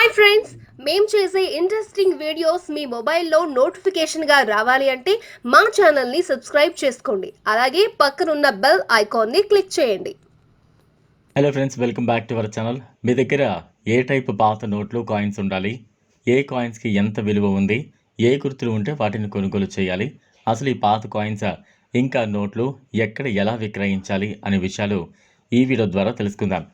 Hi friends మేము చేసే interesting videos మీ మొబైల్లో నోటిఫికేషన్గా రావాలి అంటే మా ఛానల్ని సబ్స్క్రైబ్ చేసుకోండి. అలాగే పక్కనున్న బెల్ ఐకాన్ని క్లిక్ చేయండి. Hello friends welcome back to our channel మీ దగ్గర ఏ టైప్ పాత నోట్లు కాయిన్స్ ఉండాలి? ఏ కాయిన్స్కి ఎంత విలువ ఉంది? ఏ గుర్తులు ఉంటే వాటిని కొనుగోలు చేయాలి? అసలు ఈ పాత కాయిన్స్ ఇంకా నోట్లు ఎక్కడ ఎలా విక్రయించాలి? అనే విషయాలు ఈ వీడియో ద్వారా తెలుసుకుందాం.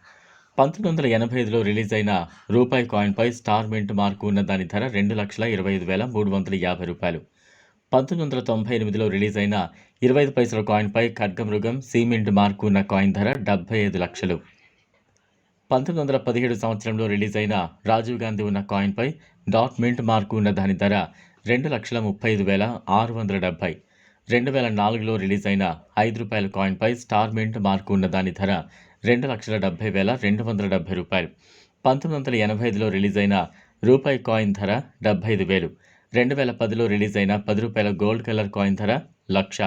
పంతొమ్మిది వందల ఎనభై ఐదులో రిలీజ్ అయిన రూపాయి కాయిన్పై స్టార్ మింట్ మార్కు ఉన్న దాని ధర రెండు లక్షల ఇరవై ఐదు వేల మూడు వందల యాభై రూపాయలు. పంతొమ్మిది వందల తొంభై ఎనిమిదిలో రిలీజ్ అయిన ఇరవై ఐదు పైసల కాయిన్పై ఖడ్గమృగం సిమెంట్ మార్కు ఉన్న కాయిన్ ధర డెబ్బై ఐదు లక్షలు. పంతొమ్మిది వందల పదిహేడు సంవత్సరంలో రిలీజ్ అయిన రాజీవ్ గాంధీ ఉన్న కాయిన్పై డాట్ మింట్ మార్కు ఉన్న దాని ధర రెండు లక్షల ముప్పై ఐదు వేల ఆరు వందల డెబ్బై. రెండు వేల నాలుగులో రిలీజ్ అయిన ఐదు రూపాయల కాయిన్పై స్టార్ మింట్ మార్కు ఉన్న దాని ధర రెండు లక్షల డెబ్బై వేల రెండు వందల డెబ్బై రూపాయలు. పంతొమ్మిది వందల ఎనభై ఐదులో రిలీజ్ అయిన రూపాయి కాయిన్ ధర డెబ్బై ఐదు వేలు. రెండు వేల పదిలో రిలీజ్ అయిన పది రూపాయల గోల్డ్ కలర్ కాయిన్ ధర లక్ష.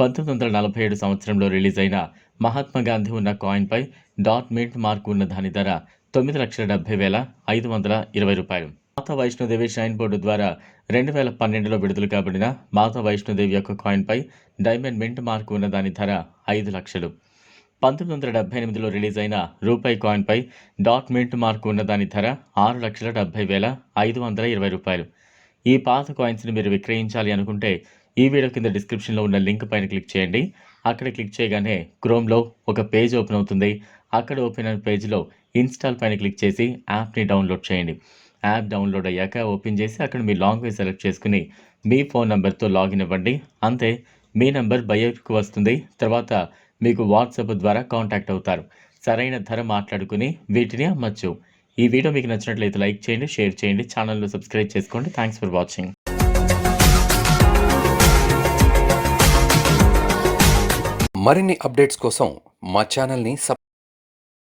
పంతొమ్మిది వందల నలభై ఏడు సంవత్సరంలో రిలీజ్ అయిన మహాత్మా గాంధీ ఉన్న కాయిన్పై డాట్ మింట్ మార్క్ ఉన్న దాని ధర తొమ్మిది లక్షల డెబ్బై వేల ఐదు వందల ఇరవై రూపాయలు. మాతా వైష్ణోదేవి షైన్ బోర్డు ద్వారా రెండు వేల పన్నెండులో విడుదల కాబడిన మాతా వైష్ణోదేవి యొక్క కాయిన్పై డైమండ్ మింట్ మార్క్ ఉన్న దాని ధర ఐదు లక్షలు. పంతొమ్మిది వందల డెబ్బై ఎనిమిదిలో రిలీజ్ అయిన రూపాయి కాయిన్పై డాట్ మింట్ మార్క్ ఉన్న దాని ధర ఆరు లక్షల డెబ్బై వేల ఐదు వందల ఇరవై రూపాయలు. ఈ పాత కాయిన్స్ని మీరు విక్రయించాలి అనుకుంటే ఈ వీడియో కింద డిస్క్రిప్షన్లో ఉన్న లింక్ పైన క్లిక్ చేయండి. అక్కడ క్లిక్ చేయగానే క్రోమ్లో ఒక పేజ్ ఓపెన్ అవుతుంది. అక్కడ ఓపెన్ అయిన పేజ్లో ఇన్స్టాల్ పైన క్లిక్ చేసి యాప్ని డౌన్లోడ్ చేయండి. యాప్ డౌన్లోడ్ అయ్యాక ఓపెన్ చేసి అక్కడ మీ లాంగ్వేజ్ సెలెక్ట్ చేసుకుని మీ ఫోన్ నెంబర్తో లాగిన్ ఇవ్వండి అంతే మీ నెంబర్ బయోకి వస్తుంది. తర్వాత మీకు వాట్సాప్ ద్వారా కాంటాక్ట్ అవుతారు. సరైన ధర మాట్లాడుకుని వీటిని అమ్మచ్చు. ఈ వీడియో మీకు నచ్చినట్లయితే లైక్ చేయండి షేర్ చేయండి ఛానల్లో సబ్స్క్రైబ్ చేసుకోండి. Thanks for watching. మరిన్ని అప్డేట్స్ కోసం మా ఛానల్ని సబ్